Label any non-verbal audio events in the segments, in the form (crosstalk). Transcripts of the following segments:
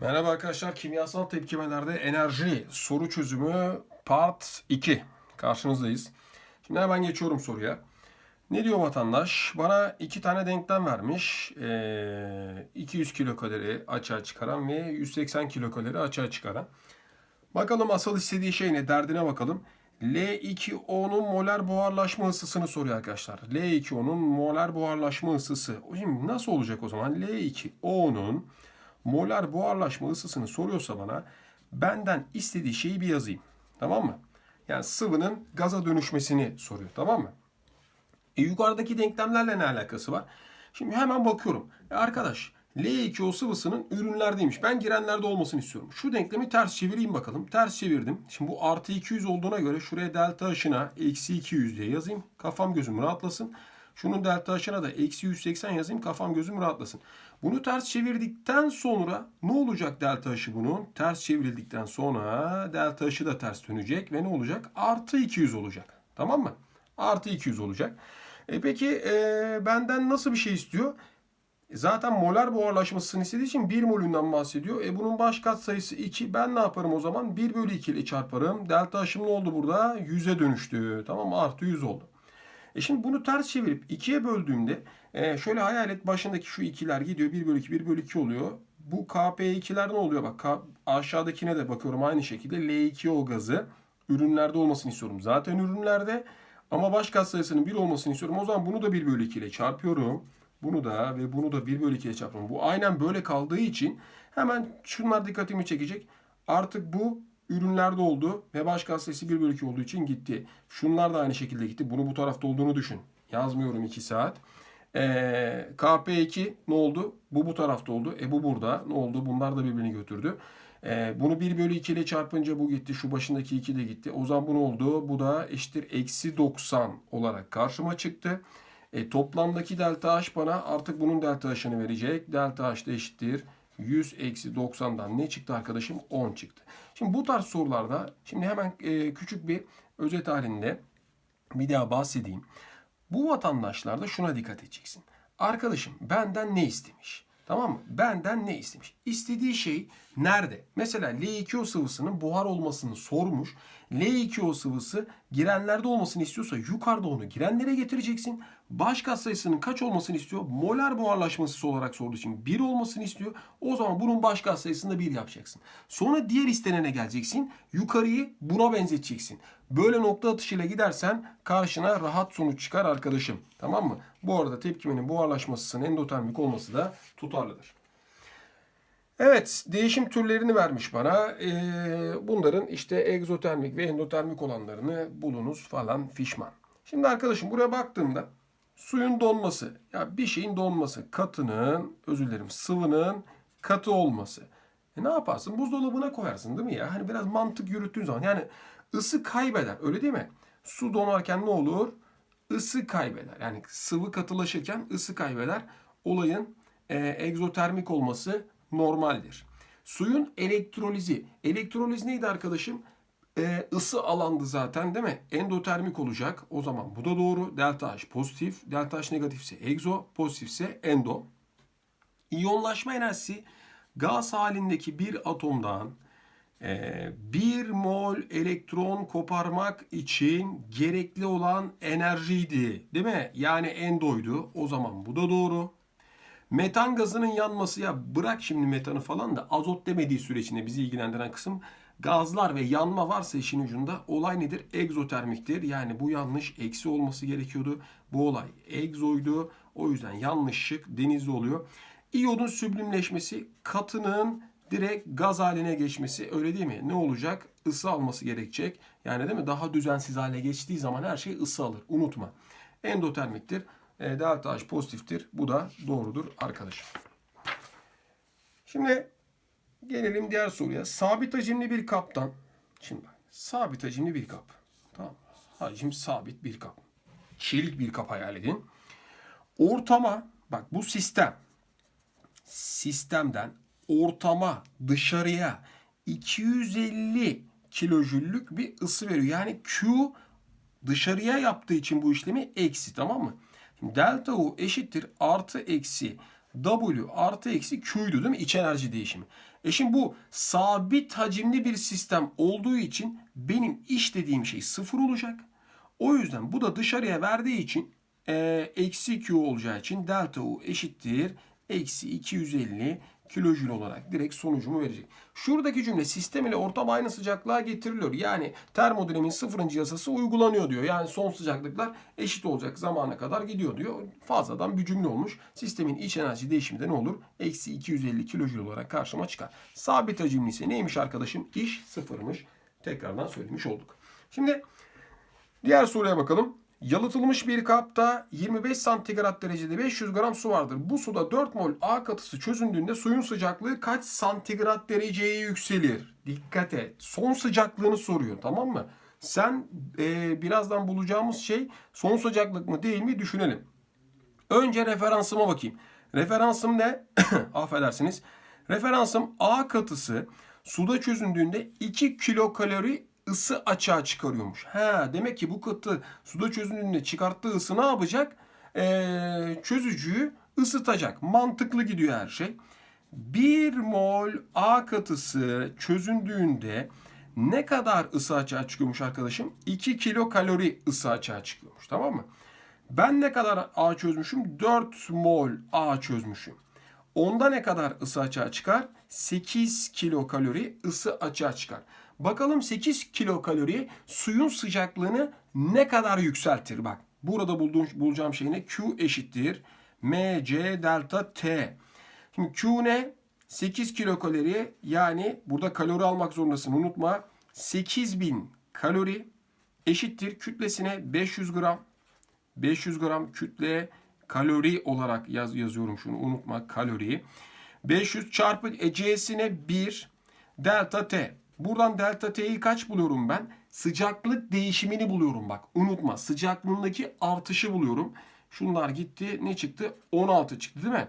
Merhaba arkadaşlar. Kimyasal tepkimelerde enerji soru çözümü part 2. Karşınızdayız. Şimdi hemen geçiyorum soruya. Ne diyor vatandaş? Bana iki tane denklem vermiş. Ee, 200 kilokalori açığa çıkaran ve 180 kilokalori açığa çıkaran. Bakalım asıl istediği şey ne? Derdine bakalım. L2O'nun molar buharlaşma ısısını soruyor arkadaşlar. L2O'nun molar buharlaşma ısısı. Şimdi nasıl olacak o zaman? L2O'nun molar buharlaşma ısısını soruyorsa bana benden istediği şeyi bir yazayım. Tamam mı? Yani sıvının gaza dönüşmesini soruyor. Tamam mı? E, yukarıdaki denklemlerle ne alakası var? Şimdi hemen bakıyorum. E, arkadaş L2O sıvısının ürünlerdeymiş. Ben girenlerde olmasını istiyorum. Şu denklemi ters çevireyim bakalım. Ters çevirdim. Şimdi bu artı 200 olduğuna göre şuraya delta aşına eksi 200 diye yazayım. Kafam gözüm rahatlasın. Şunun delta aşına da eksi 180 yazayım. Kafam gözüm rahatlasın. Bunu ters çevirdikten sonra ne olacak delta aşı bunun? Ters çevrildikten sonra delta aşı da ters dönecek ve ne olacak? Artı 200 olacak. Tamam mı? Artı 200 olacak. E peki e, benden nasıl bir şey istiyor? E, Zaten molar buharlaşmasını istediği için 1 molünden bahsediyor. E bunun baş katsayısı 2. Ben ne yaparım o zaman? 1 bölü 2 ile çarparım. Delta aşım ne oldu burada? 100'e dönüştü. Tamam? Artı 100 oldu. E şimdi bunu ters çevirip 2'ye böldüğümde e, şöyle hayal et başındaki şu ikiler gidiyor. 1 bölü 2, 1 bölü 2 oluyor. Bu KP2'ler ne oluyor? Bak aşağıdakine de bakıyorum aynı şekilde. L2O gazı ürünlerde olmasını istiyorum. Zaten ürünlerde ama baş katsayısının 1 olmasını istiyorum. O zaman bunu da 1 bölü 2 ile çarpıyorum. Bunu da ve bunu da 1 bölü 2 ile çarpıyorum. Bu aynen böyle kaldığı için hemen şunlar dikkatimi çekecek. Artık bu ürünlerde oldu ve baş katsayısı 1 bölü 2 olduğu için gitti. Şunlar da aynı şekilde gitti. Bunu bu tarafta olduğunu düşün. Yazmıyorum 2 saat. Ee, KP2 ne oldu? Bu bu tarafta oldu. E bu burada. Ne oldu? Bunlar da birbirini götürdü. Ee, bunu 1 bölü 2 ile çarpınca bu gitti. Şu başındaki 2 de gitti. O zaman bu ne oldu? Bu da eşittir eksi 90 olarak karşıma çıktı. E, toplamdaki delta H bana artık bunun delta H'ını verecek. Delta H de eşittir 100 eksi 90'dan ne çıktı arkadaşım? 10 çıktı. Şimdi bu tarz sorularda şimdi hemen e, küçük bir özet halinde bir daha bahsedeyim. Bu vatandaşlarda şuna dikkat edeceksin. Arkadaşım benden ne istemiş? Tamam mı? Benden ne istemiş? İstediği şey nerede? Mesela L2O sıvısının buhar olmasını sormuş. L2O sıvısı girenlerde olmasını istiyorsa yukarıda onu girenlere getireceksin. Baş katsayısının kaç olmasını istiyor? Molar buharlaşması olarak sorduğu için 1 olmasını istiyor. O zaman bunun baş katsayısını da 1 yapacaksın. Sonra diğer istenene geleceksin. Yukarıyı buna benzeteceksin. Böyle nokta atışıyla gidersen karşına rahat sonuç çıkar arkadaşım. Tamam mı? Bu arada tepkimenin buharlaşmasının endotermik olması da tutarlıdır. Evet, değişim türlerini vermiş bana. Ee, bunların işte egzotermik ve endotermik olanlarını bulunuz falan fişman. Şimdi arkadaşım buraya baktığımda suyun donması, ya bir şeyin donması, katının, özür dilerim sıvının katı olması. E ne yaparsın? Buzdolabına koyarsın değil mi ya? Hani biraz mantık yürüttüğün zaman. Yani ısı kaybeder öyle değil mi? Su donarken ne olur? Isı kaybeder. Yani sıvı katılaşırken ısı kaybeder. Olayın e, egzotermik olması normaldir. Suyun elektrolizi. Elektroliz neydi arkadaşım? Ee, ısı alandı zaten değil mi? Endotermik olacak. O zaman bu da doğru. Delta H pozitif. Delta H negatifse egzo. Pozitifse endo. İyonlaşma enerjisi gaz halindeki bir atomdan e, bir mol elektron koparmak için gerekli olan enerjiydi. Değil mi? Yani endoydu. O zaman bu da doğru. Metan gazının yanması ya bırak şimdi metanı falan da azot demediği sürecinde bizi ilgilendiren kısım gazlar ve yanma varsa işin ucunda olay nedir? Egzotermiktir. Yani bu yanlış eksi olması gerekiyordu. Bu olay egzoydu. O yüzden yanlış şık denizli oluyor. İyodun süblimleşmesi katının direkt gaz haline geçmesi öyle değil mi? Ne olacak? Isı alması gerekecek. Yani değil mi? Daha düzensiz hale geçtiği zaman her şey ısı alır. Unutma. Endotermiktir. E, delta H pozitiftir. Bu da doğrudur arkadaşım. Şimdi gelelim diğer soruya. Sabit hacimli bir kaptan. Şimdi sabit hacimli bir kap. Tamam? Hacim sabit bir kap. Çelik bir kap hayal edin. Ortama bak bu sistem sistemden ortama dışarıya 250 kilojüllük bir ısı veriyor. Yani Q dışarıya yaptığı için bu işlemi eksi tamam mı? Şimdi delta U eşittir artı eksi W artı eksi Q'ydu değil mi? İç enerji değişimi. E şimdi bu sabit hacimli bir sistem olduğu için benim iş dediğim şey sıfır olacak. O yüzden bu da dışarıya verdiği için e, eksi Q olacağı için delta U eşittir. Eksi 250 kilojül olarak direkt sonucumu verecek. Şuradaki cümle sistem ile ortam aynı sıcaklığa getiriliyor. Yani termodinamiğin sıfırıncı yasası uygulanıyor diyor. Yani son sıcaklıklar eşit olacak zamana kadar gidiyor diyor. Fazladan bir cümle olmuş. Sistemin iç enerji değişimi de ne olur? Eksi 250 kilojül olarak karşıma çıkar. Sabit hacimli ise neymiş arkadaşım? İş sıfırmış. Tekrardan söylemiş olduk. Şimdi Diğer soruya bakalım. Yalıtılmış bir kapta 25 santigrat derecede 500 gram su vardır. Bu suda 4 mol A katısı çözündüğünde suyun sıcaklığı kaç santigrat dereceye yükselir? Dikkat et. Son sıcaklığını soruyor tamam mı? Sen e, birazdan bulacağımız şey son sıcaklık mı değil mi düşünelim. Önce referansıma bakayım. Referansım ne? (coughs) Affedersiniz. Referansım A katısı suda çözündüğünde 2 kilokalori ısı açığa çıkarıyormuş. Ha, demek ki bu katı suda çözündüğünde çıkarttığı ısı ne yapacak? Ee, çözücüyü ısıtacak. Mantıklı gidiyor her şey. 1 mol A katısı çözündüğünde ne kadar ısı açığa çıkıyormuş arkadaşım? 2 kilokalori ısı açığa çıkıyormuş. Tamam mı? Ben ne kadar A çözmüşüm? 4 mol A çözmüşüm. Onda ne kadar ısı açığa çıkar? 8 kilokalori ısı açığa çıkar. Bakalım 8 kilokalori suyun sıcaklığını ne kadar yükseltir? Bak burada bulduğum, bulacağım şey ne? Q eşittir. mc delta T. Şimdi Q ne? 8 kilokalori yani burada kalori almak zorundasın unutma. 8000 kalori eşittir kütlesine 500 gram. 500 gram kütle kalori olarak yaz, yazıyorum şunu unutma kalori. 500 çarpı C'sine 1 delta T. Buradan delta T'yi kaç buluyorum ben? Sıcaklık değişimini buluyorum bak. Unutma sıcaklığındaki artışı buluyorum. Şunlar gitti. Ne çıktı? 16 çıktı değil mi?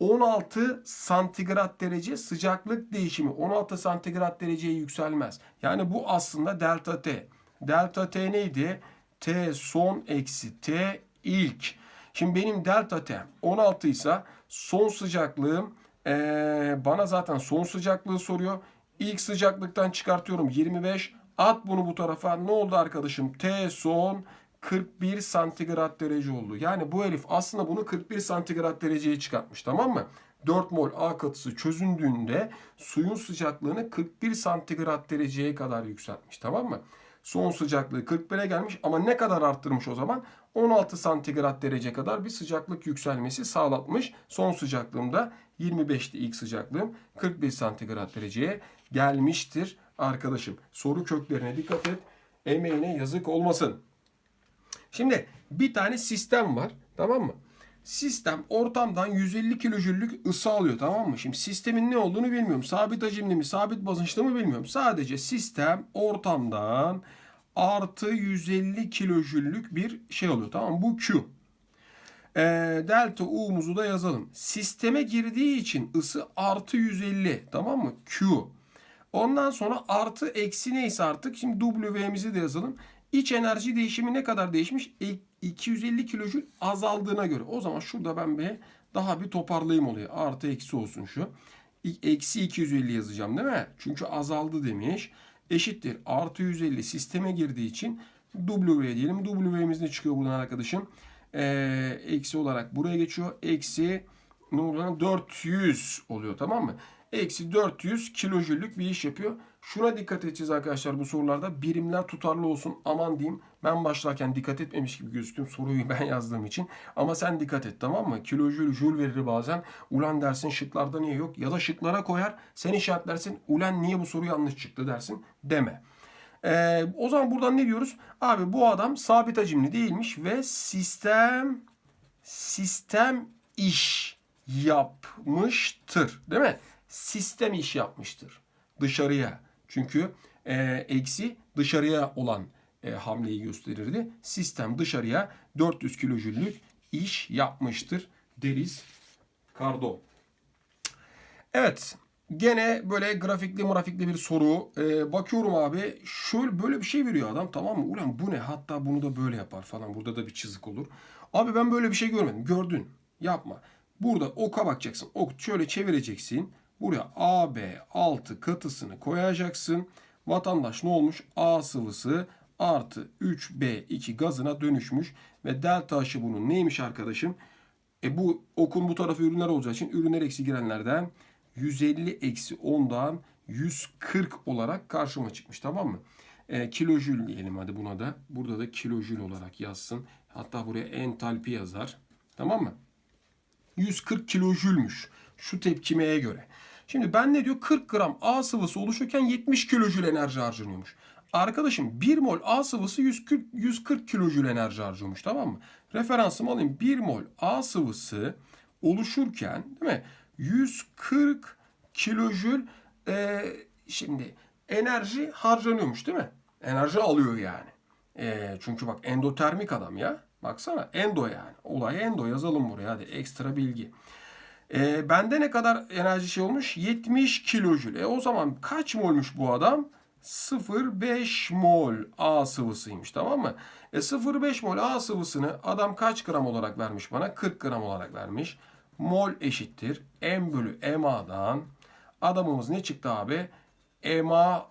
16 santigrat derece sıcaklık değişimi 16 santigrat dereceye yükselmez. Yani bu aslında delta T. Delta T neydi? T son eksi T ilk. Şimdi benim delta T 16 ise son sıcaklığım ee, bana zaten son sıcaklığı soruyor. İlk sıcaklıktan çıkartıyorum 25. At bunu bu tarafa. Ne oldu arkadaşım? T son 41 santigrat derece oldu. Yani bu herif aslında bunu 41 santigrat dereceye çıkartmış tamam mı? 4 mol A katısı çözündüğünde suyun sıcaklığını 41 santigrat dereceye kadar yükseltmiş tamam mı? Son sıcaklığı 41'e gelmiş ama ne kadar arttırmış o zaman? 16 santigrat derece kadar bir sıcaklık yükselmesi sağlatmış. Son sıcaklığımda 25'ti ilk sıcaklığım 41 santigrat dereceye gelmiştir arkadaşım. Soru köklerine dikkat et. Emeğine yazık olmasın. Şimdi bir tane sistem var tamam mı? Sistem ortamdan 150 kilojüllük ısı alıyor tamam mı? Şimdi sistemin ne olduğunu bilmiyorum. Sabit hacimli mi, sabit basınçlı mı bilmiyorum. Sadece sistem ortamdan artı 150 kilojüllük bir şey alıyor tamam mı? Bu Q. E, delta U'muzu da yazalım. Sisteme girdiği için ısı artı 150 tamam mı? Q. Ondan sonra artı eksi neyse artık şimdi W'mizi de yazalım. İç enerji değişimi ne kadar değişmiş? E, 250 kilojül azaldığına göre. O zaman şurada ben bir daha bir toparlayayım oluyor. Artı eksi olsun şu. Eksi 250 yazacağım değil mi? Çünkü azaldı demiş. Eşittir. Artı 150 sisteme girdiği için W diyelim. W'miz ne çıkıyor buradan arkadaşım? Ee, eksi olarak buraya geçiyor. Eksi ne oluyor? 400 oluyor tamam mı? Eksi 400 kilojüllük bir iş yapıyor. Şuna dikkat edeceğiz arkadaşlar bu sorularda. Birimler tutarlı olsun. Aman diyeyim. Ben başlarken dikkat etmemiş gibi gözüktüm soruyu (laughs) ben yazdığım için. Ama sen dikkat et tamam mı? Kilojül, jül verir bazen. Ulan dersin şıklarda niye yok? Ya da şıklara koyar. Sen işaretlersin. Ulan niye bu soru yanlış çıktı dersin. Deme. Ee, o zaman buradan ne diyoruz? Abi bu adam sabit hacimli değilmiş ve sistem sistem iş yapmıştır. Değil mi? Sistem iş yapmıştır. Dışarıya. Çünkü e, eksi dışarıya olan e, hamleyi gösterirdi. Sistem dışarıya 400 kilojüllük iş yapmıştır deriz Cardo. Evet. Gene böyle grafikli murafikli bir soru. Ee, bakıyorum abi şöyle böyle bir şey veriyor adam tamam mı? Ulan bu ne? Hatta bunu da böyle yapar falan. Burada da bir çizik olur. Abi ben böyle bir şey görmedim. Gördün. Yapma. Burada oka bakacaksın. Ok şöyle çevireceksin. Buraya AB6 katısını koyacaksın. Vatandaş ne olmuş? A sıvısı artı 3B2 gazına dönüşmüş. Ve delta H'ı bunun neymiş arkadaşım? E bu okun bu tarafı ürünler olacağı için ürünler eksi girenlerden 150 eksi 10'dan 140 olarak karşıma çıkmış tamam mı? E, kilojül diyelim hadi buna da. Burada da kilojül olarak yazsın. Hatta buraya entalpi yazar. Tamam mı? 140 kilojülmüş şu tepkimeye göre. Şimdi ben ne diyor? 40 gram A sıvısı oluşurken 70 kilojül enerji harcanıyormuş. Arkadaşım 1 mol A sıvısı 140, 140 kilojül enerji harcıyormuş tamam mı? Referansımı alayım. 1 mol A sıvısı oluşurken değil mi? 140 kilojül e, şimdi enerji harcanıyormuş değil mi? Enerji alıyor yani. E, çünkü bak endotermik adam ya. Baksana endo yani. Olay endo yazalım buraya hadi ekstra bilgi. E, bende ne kadar enerji şey olmuş? 70 kilojül. E o zaman kaç molmuş bu adam? 0,5 mol A sıvısıymış tamam mı? E 0,5 mol A sıvısını adam kaç gram olarak vermiş bana? 40 gram olarak vermiş. Mol eşittir. M bölü MA'dan adamımız ne çıktı abi? MA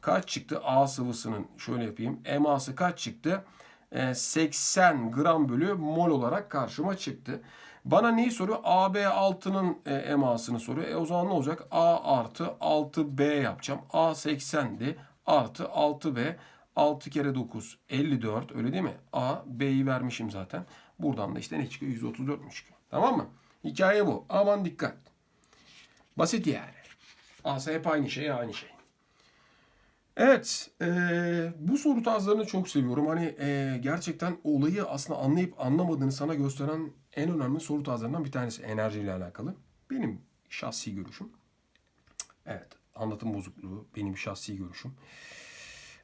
kaç çıktı? A sıvısının şöyle yapayım. MA'sı kaç çıktı? E, 80 gram bölü mol olarak karşıma çıktı. Bana neyi soruyor? AB6'nın e, emasını soruyor. E o zaman ne olacak? A artı 6B yapacağım. A 80'di. Artı 6B. 6 kere 9 54 öyle değil mi? A B'yi vermişim zaten. Buradan da işte ne çıkıyor? 134 çıkıyor. Tamam mı? Hikaye bu. Aman dikkat. Basit yani. Asa hep aynı şey aynı şey. Evet, e, bu soru tarzlarını çok seviyorum. Hani e, gerçekten olayı aslında anlayıp anlamadığını sana gösteren en önemli soru tarzlarından bir tanesi enerjiyle alakalı. Benim şahsi görüşüm. Evet, anlatım bozukluğu benim şahsi görüşüm.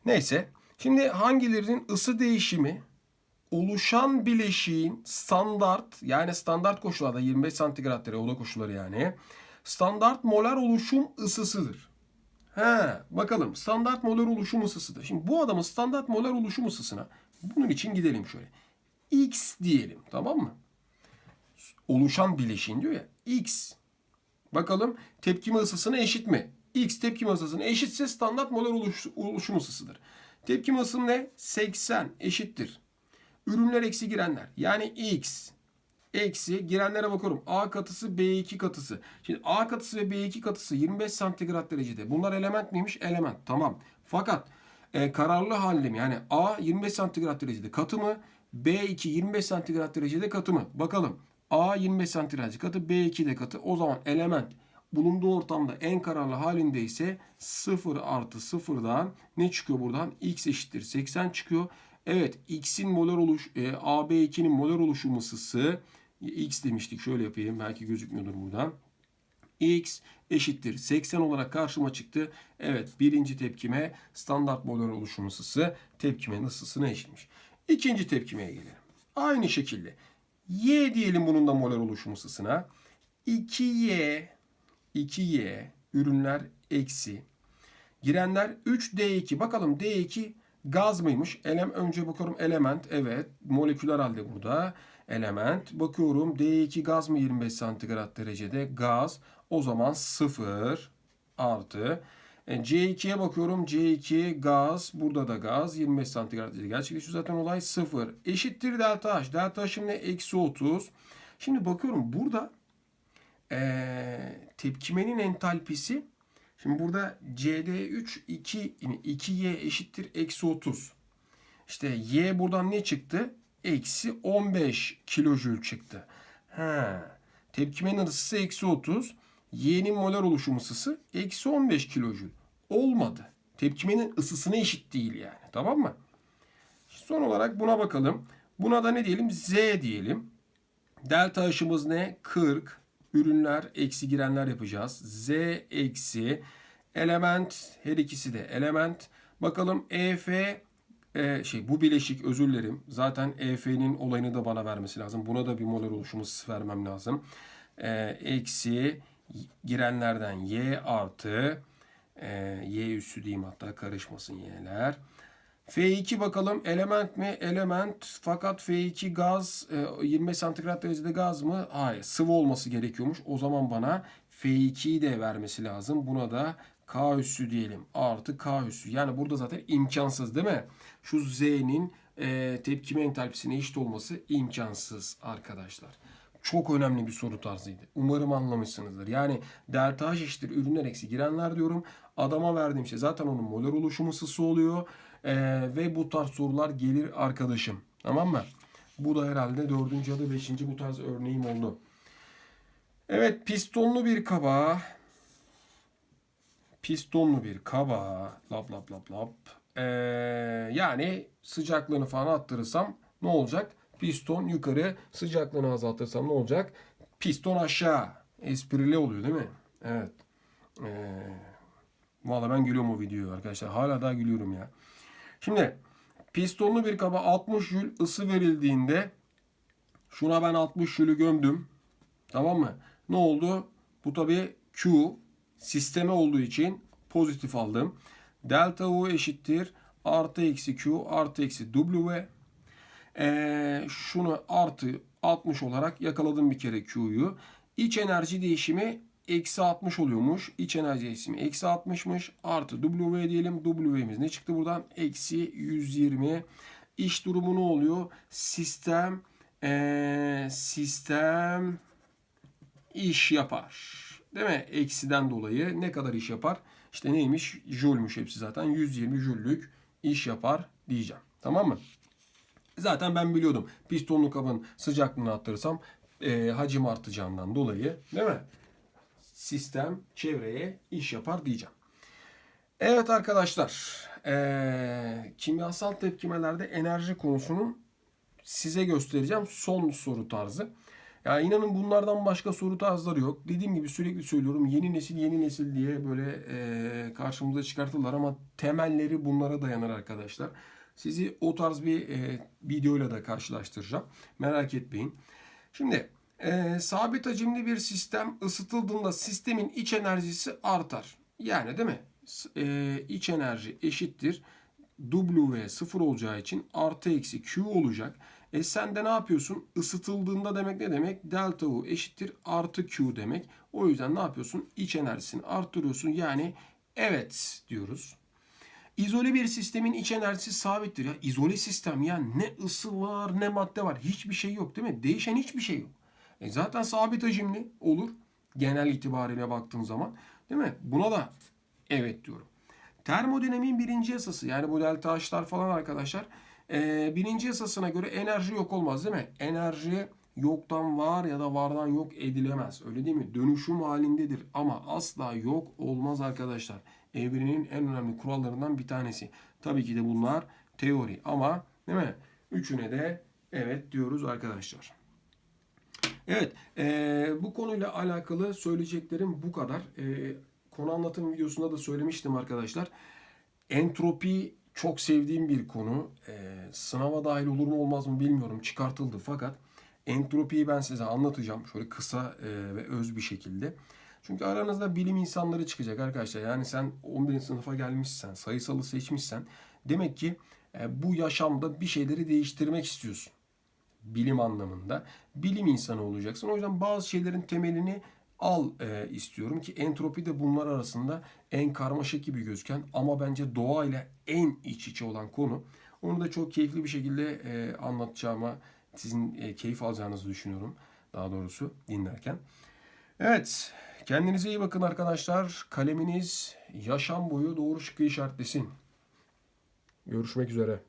Neyse, şimdi hangilerinin ısı değişimi oluşan bileşiğin standart yani standart koşullarda 25 santigrat derece oda koşulları yani standart molar oluşum ısısıdır. He, bakalım standart molar oluşum ısısıdır. Şimdi bu adamın standart molar oluşum ısısına bunun için gidelim şöyle. X diyelim tamam mı? Oluşan bileşiğin diyor ya X. Bakalım tepkime ısısına eşit mi? X tepkime ısısına eşitse standart molar oluş, oluşum ısısıdır. Tepkime ısım ne? 80 eşittir. Ürünler eksi girenler. Yani X eksi girenlere bakıyorum. A katısı B2 katısı. Şimdi A katısı ve B2 katısı 25 santigrat derecede. Bunlar element miymiş? Element. Tamam. Fakat e, kararlı halde yani A 25 santigrat derecede katı mı? B2 25 santigrat derecede katı mı? Bakalım. A 25 santigrat katı, B2 de katı. O zaman element bulunduğu ortamda en kararlı halinde ise 0 artı 0'dan ne çıkıyor buradan? X eşittir 80 çıkıyor. Evet X'in molar oluş, e, AB2'nin molar oluşum ısısı X demiştik. Şöyle yapayım. Belki gözükmüyordur buradan. X eşittir 80 olarak karşıma çıktı. Evet birinci tepkime standart molar oluşum ısısı tepkimenin ısısına eşitmiş. İkinci tepkimeye gelelim. Aynı şekilde Y diyelim bunun da molar oluşum ısısına. 2Y 2Y ürünler eksi. Girenler 3D2. Bakalım D2 gaz mıymış? Elem önce bakıyorum element. Evet. Moleküler halde burada. Element. Bakıyorum D2 gaz mı 25 santigrat derecede? Gaz. O zaman 0 artı. E, C2'ye bakıyorum. C2 gaz. Burada da gaz. 25 santigrat derecede. Gerçekleşiyor zaten olay 0. Eşittir delta H. Delta H şimdi eksi 30. Şimdi bakıyorum burada ee, tepkimenin entalpisi Şimdi burada CD3 2 yani 2Y eşittir eksi 30. İşte Y buradan ne çıktı? Eksi 15 kilojül çıktı. Ha. Tepkimenin ısısı eksi 30. Y'nin molar oluşum ısısı eksi 15 kilojül. Olmadı. Tepkimenin ısısına eşit değil yani. Tamam mı? Son olarak buna bakalım. Buna da ne diyelim? Z diyelim. Delta H'ımız ne? 40 ürünler eksi girenler yapacağız. Z eksi element her ikisi de element. Bakalım EF e, şey bu bileşik özür dilerim. Zaten EF'nin olayını da bana vermesi lazım. Buna da bir molar oluşumu vermem lazım. E, eksi girenlerden Y artı e, Y üssü diyeyim hatta karışmasın Y'ler. F2 bakalım element mi? Element fakat F2 gaz e, 25 santigrat derecede gaz mı? Hayır sıvı olması gerekiyormuş. O zaman bana F2'yi de vermesi lazım. Buna da K üssü diyelim. Artı K üssü. Yani burada zaten imkansız değil mi? Şu Z'nin e, tepkime entalpisine eşit olması imkansız arkadaşlar. Çok önemli bir soru tarzıydı. Umarım anlamışsınızdır. Yani delta H eşittir ürünler eksi girenler diyorum. Adama verdiğim şey zaten onun molar oluşum ısısı oluyor. Ee, ve bu tarz sorular gelir arkadaşım. Tamam mı? Bu da herhalde dördüncü ya da beşinci bu tarz örneğim oldu. Evet pistonlu bir kaba pistonlu bir kaba lap lap lap lap Ee, yani sıcaklığını falan arttırırsam ne olacak? Piston yukarı sıcaklığını azaltırsam ne olacak? Piston aşağı. Esprili oluyor değil mi? Evet. Ee, Valla ben gülüyorum o videoyu arkadaşlar. Hala daha gülüyorum ya. Şimdi pistonlu bir kaba 60 jül ısı verildiğinde şuna ben 60 jülü gömdüm. Tamam mı? Ne oldu? Bu tabi Q sisteme olduğu için pozitif aldım. Delta U eşittir. Artı eksi Q artı eksi W. Ee, şunu artı 60 olarak yakaladım bir kere Q'yu. İç enerji değişimi eksi 60 oluyormuş. İç enerji değişimi eksi 60'mış. Artı W diyelim. W'miz ne çıktı buradan? Eksi 120. İş durumu ne oluyor? Sistem ee, sistem iş yapar. Değil mi? Eksiden dolayı ne kadar iş yapar? İşte neymiş? Jülmüş hepsi zaten. 120 jüllük iş yapar diyeceğim. Tamam mı? Zaten ben biliyordum. Pistonlu kabın sıcaklığını arttırırsam e, hacim artacağından dolayı değil mi? Sistem çevreye iş yapar diyeceğim. Evet arkadaşlar. E, kimyasal tepkimelerde enerji konusunun size göstereceğim son soru tarzı. Ya inanın bunlardan başka soru tarzları yok. Dediğim gibi sürekli söylüyorum yeni nesil yeni nesil diye böyle e, karşımıza çıkartırlar ama temelleri bunlara dayanır arkadaşlar. Sizi o tarz bir e, videoyla da karşılaştıracağım. Merak etmeyin. Şimdi e, sabit hacimli bir sistem ısıtıldığında sistemin iç enerjisi artar. Yani değil mi? E, iç enerji eşittir. W sıfır olacağı için artı eksi Q olacak. E sen de ne yapıyorsun? Isıtıldığında demek ne demek? Delta U eşittir artı Q demek. O yüzden ne yapıyorsun? İç enerjisini arttırıyorsun. Yani evet diyoruz. İzole bir sistemin iç enerjisi sabittir ya. İzole sistem ya ne ısı var ne madde var. Hiçbir şey yok değil mi? Değişen hiçbir şey yok. E zaten sabit hacimli olur. Genel itibariyle baktığın zaman. Değil mi? Buna da evet diyorum. Termodinamiğin birinci yasası yani bu delta H'lar falan arkadaşlar. E, birinci yasasına göre enerji yok olmaz değil mi? Enerji yoktan var ya da vardan yok edilemez. Öyle değil mi? Dönüşüm halindedir ama asla yok olmaz arkadaşlar. Evrenin en önemli kurallarından bir tanesi. Tabii ki de bunlar teori ama değil mi? Üçüne de evet diyoruz arkadaşlar. Evet, e, bu konuyla alakalı söyleyeceklerim bu kadar. E, konu anlatım videosunda da söylemiştim arkadaşlar. Entropi çok sevdiğim bir konu. E, sınava dahil olur mu olmaz mı bilmiyorum. Çıkartıldı fakat entropiyi ben size anlatacağım. Şöyle kısa e, ve öz bir şekilde. Çünkü aranızda bilim insanları çıkacak arkadaşlar. Yani sen 11. sınıfa gelmişsen, sayısalı seçmişsen demek ki e, bu yaşamda bir şeyleri değiştirmek istiyorsun. Bilim anlamında. Bilim insanı olacaksın. O yüzden bazı şeylerin temelini al e, istiyorum ki entropi de bunlar arasında en karmaşık gibi gözüken ama bence doğayla en iç içe olan konu. Onu da çok keyifli bir şekilde e, anlatacağıma sizin e, keyif alacağınızı düşünüyorum. Daha doğrusu dinlerken. Evet, kendinize iyi bakın arkadaşlar. Kaleminiz yaşam boyu doğru şıkkı işaretlesin. Görüşmek üzere.